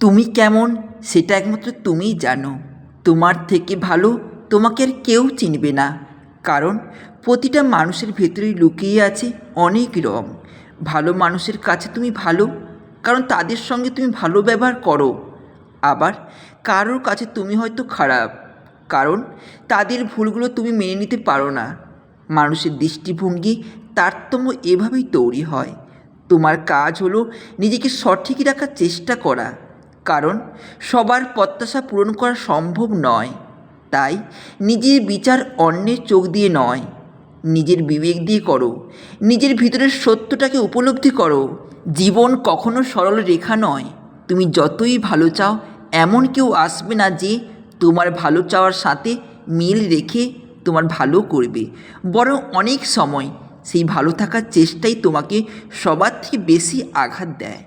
তুমি কেমন সেটা একমাত্র তুমিই জানো। তোমার থেকে ভালো তোমাকে আর কেউ চিনবে না। কারণ প্রতিটা মানুষের ভেতরেই লুকিয়ে আছে অনেক রং। ভালো মানুষের কাছে তুমি ভালো, কারণ তাদের সঙ্গে তুমি ভালো ব্যবহার করো। আবার কারোর কাছে তুমি হয়তো খারাপ, কারণ তাদের ভুলগুলো তুমি মেনে নিতে পারো না। মানুষের দৃষ্টিভঙ্গি তারতম্য এভাবেই তৈরি হয়। তোমার কাজ হলো নিজেকে সঠিক রাখার চেষ্টা করা। কারণ সবার প্রত্যাশা পূরণ করা সম্ভব নয়। তাই নিজের বিচার অন্যের চোখ দিয়ে নয়। নিজের বিবেক দিয়ে করো। নিজের ভিতরের সত্যটাকে উপলব্ধি করো। জীবন কখনো সরল রেখা নয়। তুমি যতই ভালো চাও, এমন কেউ আসবে না যে তোমার ভালো চাওয়ার সাথে মিল রেখে তোমার ভালো করবে। বরং অনেক সময় সেই ভালো থাকার চেষ্টাই তোমাকে সবার থেকে বেশি আঘাত দেয়।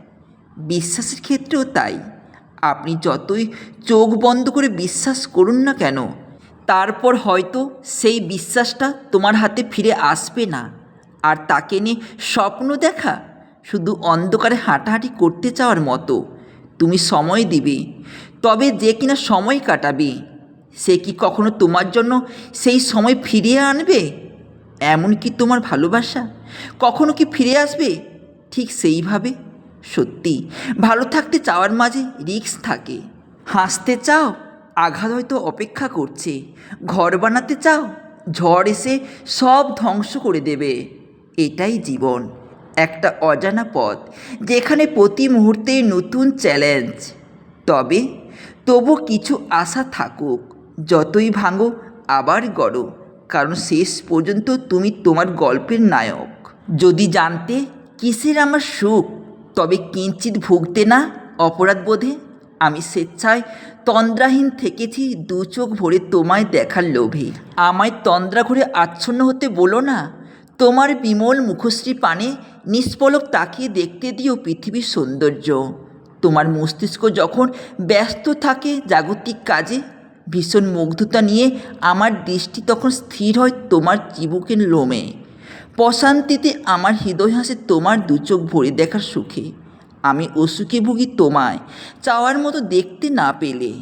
বিশ্বাসের ক্ষেত্রেও তাই। আপনি যতই চোখ বন্ধ করে বিশ্বাস করুন না কেন, তারপর হয়তো সেই বিশ্বাসটা তোমার হাতে ফিরে আসবে না। আর তাকে নিয়ে স্বপ্ন দেখা, শুধু অন্ধকারে হাঁটাহাঁটি করতে চাওয়ার মতো। তুমি সময় দিবে, তবে যে কিনা সময় কাটাবে, সে কি কখনো তোমার জন্য সেই সময় ফিরিয়ে আনবে? এমন কি তোমার ভালোবাসা কখনো কি ফিরে আসবে? ঠিক সেইভাবে সত্যি, ভালো থাকতে চাওয়ার মাঝে রিস্ক থাকে। হাসতে চাও, আঘাত হয়তো অপেক্ষা করছে। ঘর বানাতে চাও, ঝড় এসে সব ধ্বংস করে দেবে। এটাই জীবন, একটা অজানা পথ, যেখানে প্রতি মুহূর্তে নতুন চ্যালেঞ্জ। তবে তবু কিছু আশা থাকুক, যতই ভাঙো, আবার গড়ো। কারণ শেষ পর্যন্ত তুমি তোমার গল্পের নায়ক। যদি জানতে, কিসের আমার সুখ? তবে কিঞ্চিত ভুগতে না অপরাধ বোধে? আমি স্বেচ্ছায় তন্দ্রাহীন থেকেছি, দু চোখ ভরে তোমায় দেখার লোভে। আমায় তন্দ্রা ঘরে আচ্ছন্ন হতে বলো না। তোমার বিমল মুখশ্রী পানে নিষ্পলক তাকিয়ে দেখতে দিও পৃথিবীর সৌন্দর্য। তোমার মস্তিষ্ক যখন ব্যস্ত থাকে জাগতিক কাজে, ভীষণ মুগ্ধতা নিয়ে আমার দৃষ্টি তখন স্থির হয় তোমার চিবুকের লোমে। প্রশান্তিতে আমার হৃদয় হাসে তোমার দু চোখ ভরে দেখার সুখে। আমি অসুখে ভুগি তোমায়, চাওয়ার মতো দেখতে না পেলে।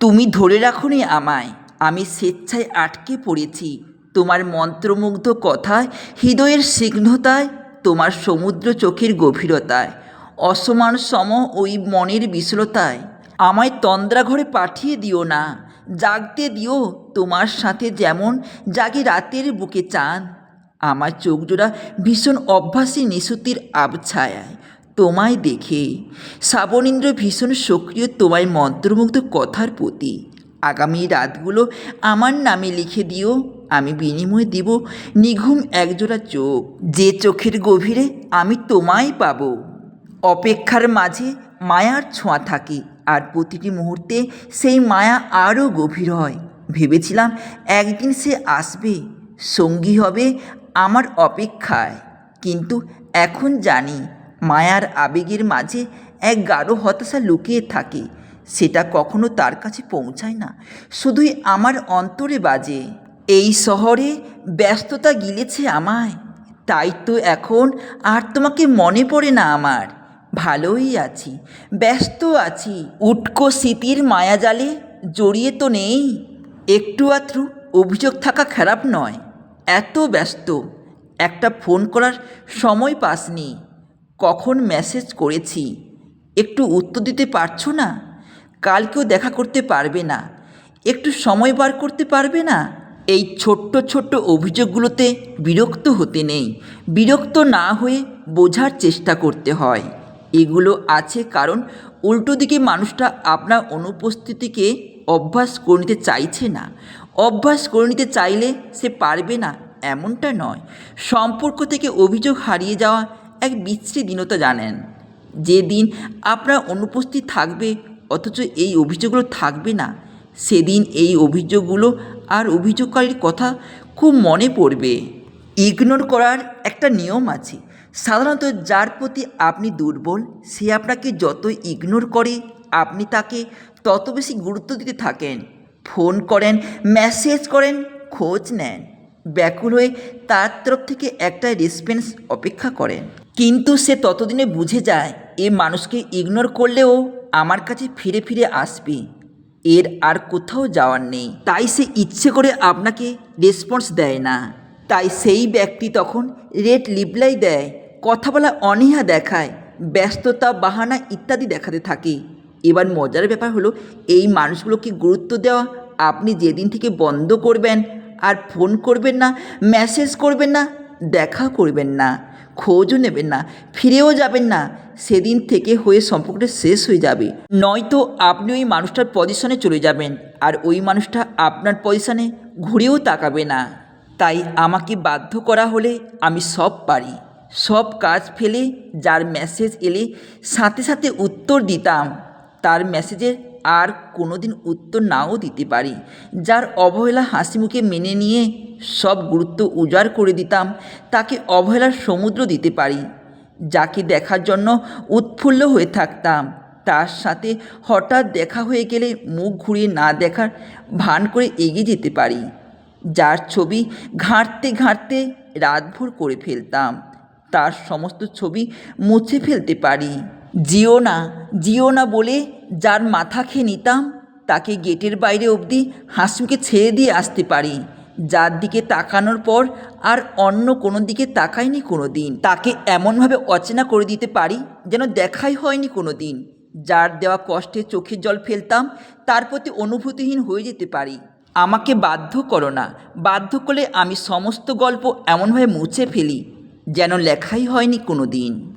তুমি ধরে রাখোনি আমায়, আমি স্বেচ্ছায় আটকে পড়েছি। তোমার মন্ত্রমুগ্ধ কথায়, হৃদয়ের স্নিগ্ধতায় তোমার সমুদ্র চোখের গভীরতায়। অসমান সম ওই মনের বিশলতায়। আমায় তন্দ্রা ঘরে পাঠিয়ে দিও না, জাগতে দিও তোমার সাথে যেমন জাগে রাতের বুকে চাঁদ। আমার চোখজোড়া ভীষণ অভ্যাসী নিশুতির আবছায়ায়। তোমায় দেখে শ্রাবণীন্দ্র ভীষণ সক্রিয়, তোমায় মন্ত্রমুগ্ধ কথার প্রতি। আগামী রাতগুলো আমার নামে লিখে দিও, আমি বিনিময়ে দিব নিঘুম একজোড়া চোখ। যে চোখের গভীরে আমি তোমায় পাবো। অপেক্ষার মাঝে মায়ার ছোঁয়া থাকে, আর প্রতিটি মুহূর্তে সেই মায়া আরও গভীর হয়। ভেবেছিলাম একদিন সে আসবে, সঙ্গী হবে আমার অপেক্ষায়। কিন্তু এখন জানি মায়ার আবেগের মাঝে এক গাঢ় হতাশা লুকিয়ে থাকে। সেটা কখনো তার কাছে পৌঁছায় না। শুধুই আমার অন্তরে বাজে, এই শহরে ব্যস্ততা গিলেছে আমায়। তাই তো এখন আর তোমাকে মনে পড়ে না আমার। ভালোই আছি, ব্যস্ত আছি, উটকো স্মৃতির মায়াজালে জড়িয়ে তো নেই। একটু আত্রু অভিযোগ থাকা খারাপ নয়। এত ব্যস্ত, একটা ফোন করার সময় পাসনি, কখন মেসেজ করেছি, একটু উত্তর দিতে পারছ না? কালকেও দেখা করতে পারবে না, একটু সময় বার করতে পারবে না? এই ছোট্ট ছোট্ট অভিযোগগুলোতে বিরক্ত হতে নেই, বিরক্ত না হয়ে বোঝার চেষ্টা করতে হয়। এগুলো আছে কারণ উল্টো দিকে মানুষটা আপনার অনুপস্থিতিকে অভ্যাস করে নিতে চাইছে না। অভ্যাস করে নিতে চাইলে সে পারবে না, এমনটা নয়। সম্পর্ক থেকে অভিযোগ হারিয়ে যাওয়া এক বিশ্রী দীনতা জানেন। যে দিন আপনার অনুপস্থিত থাকবে, অথচ এই অভিযোগগুলো থাকবে না, সেদিন এই অভিযোগগুলো আর অভিযোগকারীর কথা খুব মনে পড়বে। ইগনোর করার একটা নিয়ম আছে। সাধারণত যার প্রতি আপনি দুর্বল, সে আপনাকে যত ইগনোর করে, আপনি তাকে তত বেশি গুরুত্ব দিতে থাকেন। ফোন করেন, মেসেজ করেন, খোঁজ নেন। ব্যাকুল হয়ে তার তরফ থেকে একটা রেসপন্স অপেক্ষা করেন। কিন্তু সে ততদিনে বুঝে যায়, এ মানুষকে ইগনোর করলেও আমার কাছে ফিরে ফিরে আসবে। এর আর কোথাও যাওয়ার নেই। তাই সে ইচ্ছে করে আপনাকে রেসপন্স দেয় না। তাই সেই ব্যক্তি তখন রেড লিবলাই দেয়, কথা বলা অনীহা দেখায়, ব্যস্ততা, বাহানা ইত্যাদি দেখাতে থাকে। এবার মজার ব্যাপার হলো, এই মানুষগুলোকে গুরুত্ব দেওয়া, আপনি যেদিন থেকে বন্ধ করবেন আর ফোন করবেন না মেসেজ করবেন না, দেখা করবেন না, খোঁজও নেবেন না, ফিরেও যাবেন না, সেদিন থেকে হয়ে সম্পর্কটা শেষ হয়ে যাবে। নয়তো আপনি ওই মানুষটার পজিশনে চলে যাবেন আর ওই মানুষটা আপনার পজিশনে ঘুরেও তাকাবে না। তাই আমাকে বাধ্য করা হলে আমি সব পারি। সব কাজ ফেলে, যার মেসেজ এলে সাথে সাথে উত্তর দিতাম। তার মেসেজের আর কোনোদিন উত্তর নাও দিতে পারি। যার অবহেলা হাসি মুখে মেনে নিয়ে সব গুরুত্ব উজাড় করে দিতাম, তাকে অবহেলার সমুদ্র দিতে পারি। যাকে দেখার জন্য উৎফুল্ল হয়ে থাকতাম, তার সাথে হঠাৎ দেখা হয়ে গেলে মুখ ঘুরিয়ে না দেখার ভান করে এগিয়ে যেতে পারি। যার ছবি ঘাঁটতে ঘাঁটতে রাতভর করে ফেলতাম, তার সমস্ত ছবি মুছে ফেলতে পারি। জিও না জিও না বলে যার মাথা খেয়ে নিতাম, তাকে গেটের বাইরে অবধি হাসিমুখে ছেড়ে দিয়ে আসতে পারি। যার দিকে তাকানোর পর আর অন্য কোনো দিকে তাকায়নি কোনো দিন তাকে এমনভাবে অচেনা করে দিতে পারি যেন দেখাই হয়নি কোনো দিন যার দেওয়া কষ্টে চোখের জল ফেলতাম, তার প্রতি অনুভূতিহীন হয়ে যেতে পারি। আমাকে বাধ্য করো না। বাধ্য করলে আমি সমস্ত গল্প এমনভাবে মুছে ফেলি যেন লেখাই হয়নি কোনো দিন